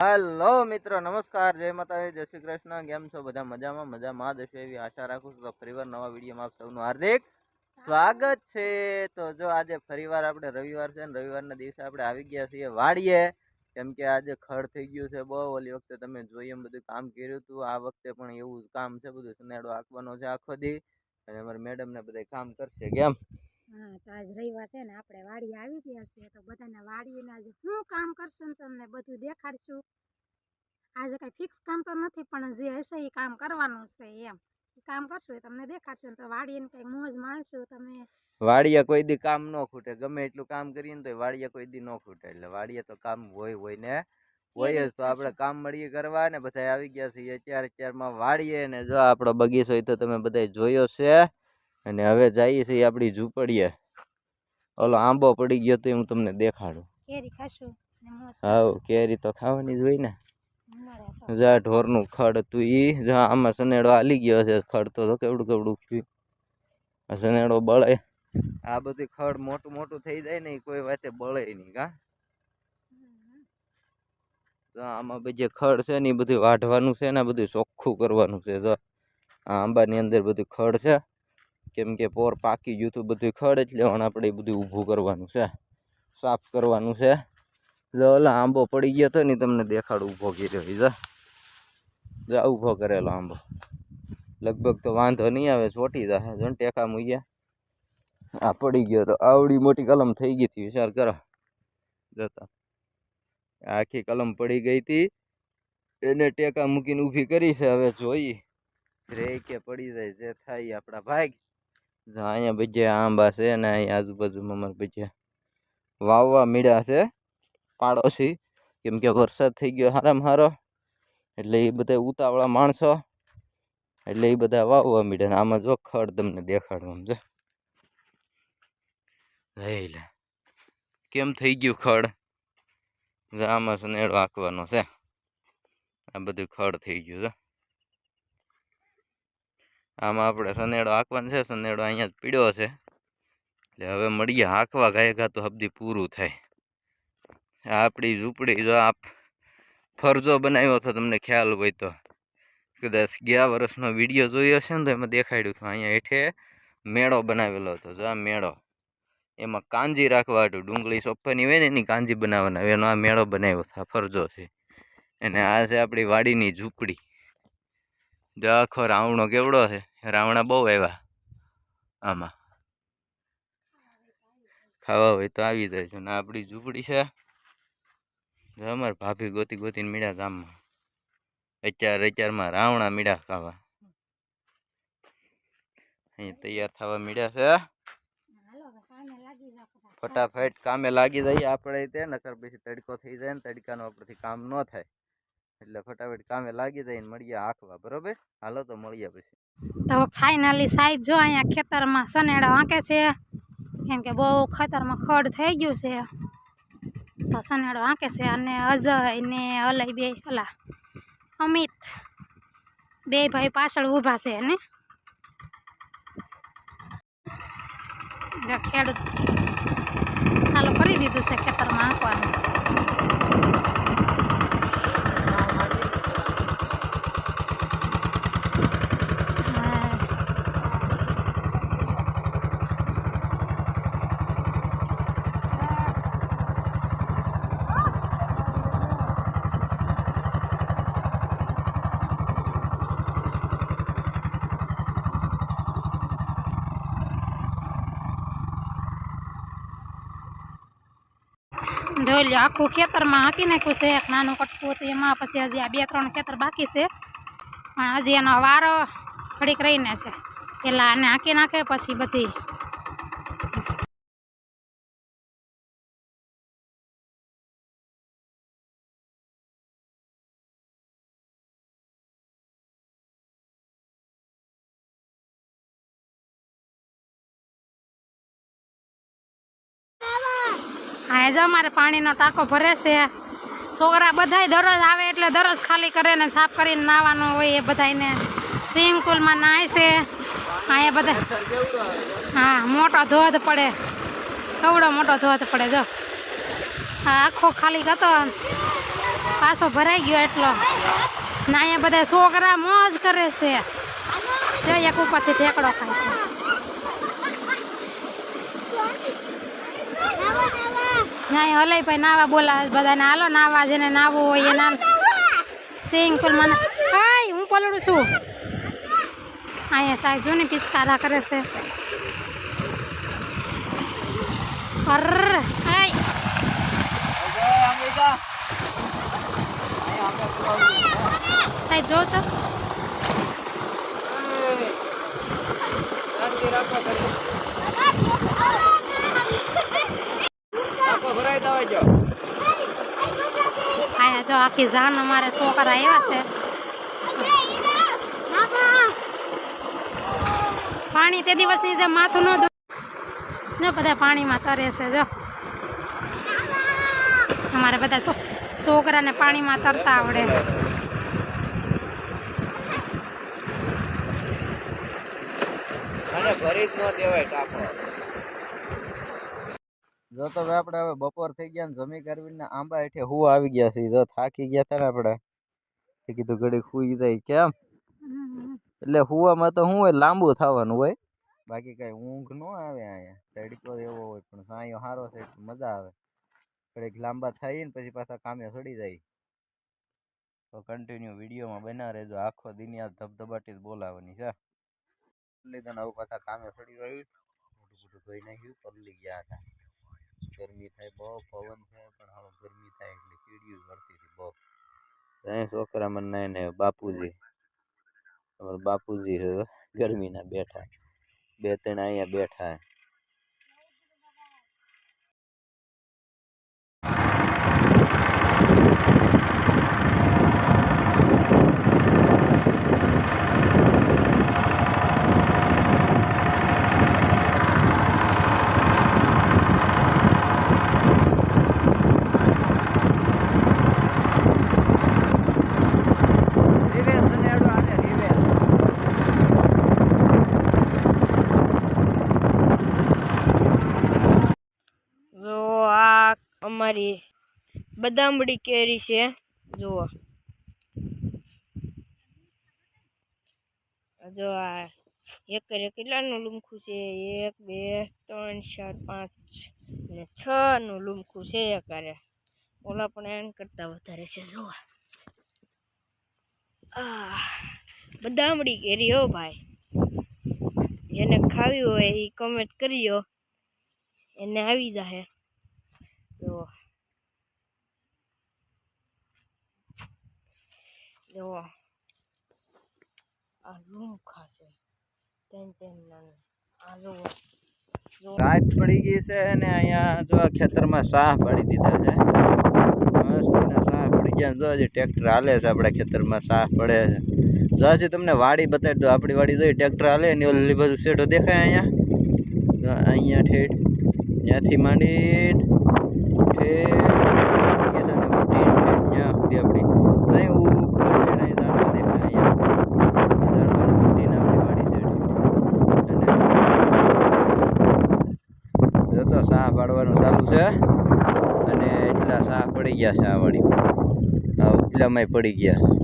Hello મિત્રો, નમસ્કાર, જય માતાજી, જય શ્રી કૃષ્ણ, કેમ છો બધા? મજામાં મજામાં જ હશે એવી આશા રાખું છું. તો ફરીવાર નવા વિડીયોમાં આપ સૌનું હાર્દિક સ્વાગત છે. તો જો આજે ફરીવાર આપણે રવિવાર છે ને, રવિવારના દિવસે આપણે આવી ગયા છીએ વાડીએ. કેમ કે આજે ખડ થઈ ગયું છે બહુ. ઓલી વખતે તમે જોઈએ એમ બધું કામ કર્યું હતું. આ વખતે પણ એવું કામ છે, બધું સનેડો આંકવાનો છે આખો દી. અને અમારી મેડમ ને બધા કામ કરશે, કેમ? હા, તો આજ રવિવાર છે ને આપણે વાડી આવી ગયા છીએ, તો બધાને વાડીને આજે શું કામ કરશું તમને બધું દેખાડશું. આજે કાંઈ ફિક્સ કામ તો નથી, પણ જે હશે એ કામ કરવાનું છે એમ. કામ કરશું, એ તમને દેખાડશું તો વાડીને કંઈક મોજ માણશું, તમે વાડીએ કોઈ દી કામ ન ખૂટે, ગમે એટલું કામ કરીએ ને તો વાડીએ કોઈ દી ન ખૂટે, એટલે વાડીએ તો કામ હોય હોય ને હોય જ, તો આપણે કામ મળીએ કરવા ને બધા આવી ગયા છીએ, અત્યારે અત્યારમાં વાડીએ ને જો આપણો બગીચો હોય તો તમે બધા જોયો છે. અને હવે જઈએ છીએ આપણી ઝૂંપડીએ. ઓલો આંબો પડી ગયો તો હું તમને દેખાડું. હાવ કેરી તો ખાવાની જ હોય ને. તો. જા ઢોરનું ખડ હતું ઈ જા આમાં સનેડો હાલી ગયો છે ખડ તો કેવડું કેવડું થયું. સનેડો બળે. આ બધું ખડ મોટું મોટું થઈ જાય ને કોઈ વાતે બળે નહીં કા? તો આમાં જે ખડ છે ને એ બધું વાઢવાનું છે ને બધું ચોખ્ખું કરવાનું છે જો. આ આંબાની અંદર બધું ખડ છે. કેમ કે પોર પાકી ગયું હતું બધું ખડ એટલે લેવાનું આપણે એ બધું ઊભું કરવાનું છે. સાફ કરવાનું છે. જો ઓલા આંબો પડી ગયો હતો ને તમને દેખાડ ઊભો કર્યો છે. જો, જા ઊભો કરેલો આંબો. લગભગ તો વાંધો નહીં આવે, ચોટી જશે જો ટેકા મૂક્યા. આ પડી ગયો તો આવડી મોટી કલમ થઈ ગઈ હતી, વિચાર કરો. જતા આખી કલમ પડી ગઈ હતી. એને ટેકા મૂકીને ઊભી કરી છે, હવે જોઈ. રે કે પડી જાય, જે થાય આપણા ભાગ. જો અહીંયા ભજીયા આંબા છે અને અહીંયા આજુબાજુમાં અમારે ભજીયા વાવવા મીડ્યા છે, પાડોશી. કેમ કે વરસાદ થઈ ગયો હારામાં હારો, એટલે એ બધા ઉતાવળા માણસો, એટલે એ બધા વાવવા મીડ્યા ને આમાં જો ખડ તમને દેખાડું છે. જો કેમ થઈ ગયું ખડ? આમાં સનેડો આંકવાનો છે. આ બધું ખડ થઈ ગયું છે. આમાં આપણે સનેડો હાંકવાનો છે સનેડો અહીંયા જ પીડ્યો છે. એટલે હવે મળીએ, હાંકવા ગાયગા તો હબદી પૂરું થાય. આપણી ઝૂંપડી જો આપ ફરજો બનાવ્યો હતો તમને ખ્યાલ હોય તો. કદાચ ગયા વર્ષનો વીડિયો જોયો હશે ને તો એમાં દેખાડ્યું હતું, અહીંયા હેઠે મેળો બનાવેલો હતો, જો આ મેળો. એમાં કાંજી રાખવા હતું, ડુંગળી સોફાની હોય ને એની કાંજી બનાવવાના એનો આ મેળો બનાવ્યો છે ફરજો છે. અને આ છે આપણી વાડીની ઝૂંપડી. જો આખો રાવણો કેવડો છે. રાવણા બહુ આવ્યા. આમાં. ખાવા હોય તો આવી જાય છે ને આપણી ઝૂંપડી છે. અમારે ભાભી ગોતી ગોતીને મીડા ગામમાં. અચાર અચારમાં રાવણા મીડા ખાવા. અહીં તૈયાર થવા મીડ્યા છે. ફટાફટ. કામે લાગી જઈએ આપણે તે, નકર પછી તડકો થઈ જાય ને તડકાનું આપણેથી કામ ન થાય. એટલે ફટાફટ કામે લાગી જાય ને મળીએ આંખવા, બરોબર? હાલો તો મળીએ પછી. તો ફાઇનલી સાહેબ જો અહીંયા ખેતરમાં સનેડા વાંકે છે. કેમ કે બહુ ખેતરમાં ખડ થઈ ગયું છે. તો સનેડો વાંકે છે અને અજય ને અલય બે, અલા, અમિત બે ભાઈ પાછળ ઊભા છે ને. ખેડૂત ચાલુ કરી દીધું છે ખેતરમાં આંકવાનું જોઈ લો આખું ખેતરમાં હાંકી નાખ્યું છે. એક નાનું કટકું હતું એમાં. પછી હજી આ બે ત્રણ ખેતર બાકી છે. પણ હજી એનો વારો ઘડીક રહીને છે. પહેલાં આને હાંકી નાખે, પછી બધી એ જો અમારે પાણીનો ટાંકો ભરે છે. છોકરા બધાય દરરોજ આવે એટલે દરરોજ ખાલી કરે ને સાફ કરીને નાહવાનું હોય એ બધાયને. સ્વિમિંગ પુલમાં નાય છે. અહીંયા બધા હા, મોટો ધોધ પડે. કવડો મોટો ધોધ પડે, જો. આ આખો ખાલી હતો પાછો ભરાઈ ગયો એટલો. ના અહીંયા બધા છોકરા મોજ કરે છે. જો એક ઉપરથી ઠેકડો ખાય છે. અહીંયા હલાઈ ભાઈ, નાવા બોલા, બધાને હાલો, નાવા જેને નાવું હોય એ નામ. સ્વિમિંગ પુલમાં હાય, હું પલડું છું. અહીંયા સાહેબ જો ને પિસ્કારા કરે છે. અર, હાય. સાહેબ જો તો. આખી જાન અમારે છોકરા આવ્યા છે. પાણી તે દિવસની જે માથું ન જો બધા પાણીમાં તરે છે, જો. અમારે બધા છોકરાને પાણીમાં તરતા આવડે. ભરી જ ન દેવાય ટાંકો. જો તો ભાઈ આપણે હવે બપોર થઈ ગયા ને જમી કરવીને આંબા હેઠે હું આવી ગયા છે. જો થાકી ગયા હતા ને આપણે. તે કીધું ઘડીક સુઈ જાય કેમ? એટલે હુવામાં તો શું લાંબુ થવાનું હોય. બાકી કઈ ઊંઘ ન આવે અહીંયા. તડકો એવો હોય પણ સાંયો સારો છે, મજા આવે. ઘડીક લાંબા થઈ ને પછી પાછા કામે સડી જાય. તો કન્ટિન્યુ વિડીયોમાં બના રહેજો. આખો દિન ધબધબાટી જ બોલાવવાની છે. એટલે તને આવું પાછા કામે સડી રહ્યું મોટું મોટું ધોઈ નાખ્યું પલળી ગયા હતા. ગરમી થાય, બહુ પવન થાય, પણ હવે ગરમી થાય એટલે કીડીયું વળતી હતી બહુ. ત્યાં છોકરા મને ને બાપુજી, અમારા બાપુજી ગરમીના બેઠા. બે ત્રણ અહીંયા બેઠા દિવેશ સનેડો આજે દિવેશ જો આ અમારી બદામડી કેરી છે. જુઓ. જો આ એક કેટલાનું લૂમખું છે? એક, બે, ત્રણ, ચાર, પાંચ ને છ નું લૂમખું છે એકરે. ઓલા પણ એન કરતાં વધારે છે. આ બદામડી કેરી હો ભાઈ. જેને ખાવી હોય એ કમેન્ટ કરજો. એને આવી જાહે. જો જો આ લૂમ ખાશે તેન તેન નાનું આ જો રાત પડી ગઈ છે અને અહીંયા જો આ ખેતરમાં સાહ પાડી દીધા છે મસ્ત એના સાહ પડી ગયા જો હજી ટ્રેક્ટર હાલે છે આપણા ખેતરમાં સાહ પડે છે જો હજી તમને વાડી બતાવી દો આપણી વાડી જોઈ ટ્રેક્ટર હાલે ને ઓલી બાજુ શેઢો દેખાય અહીંયા જો અહીંયા ઠેઠ ત્યાંથી માંડી કેસાને ઉઠીને ઠેઠ ત્યાં સુધી આપણી વાડી છે તો સાહ પાડવાનું ચાલુ છે, અને એટલા સાહ પડી ગયા સાહ વાળી ઉપલામાંય પડી ગયા.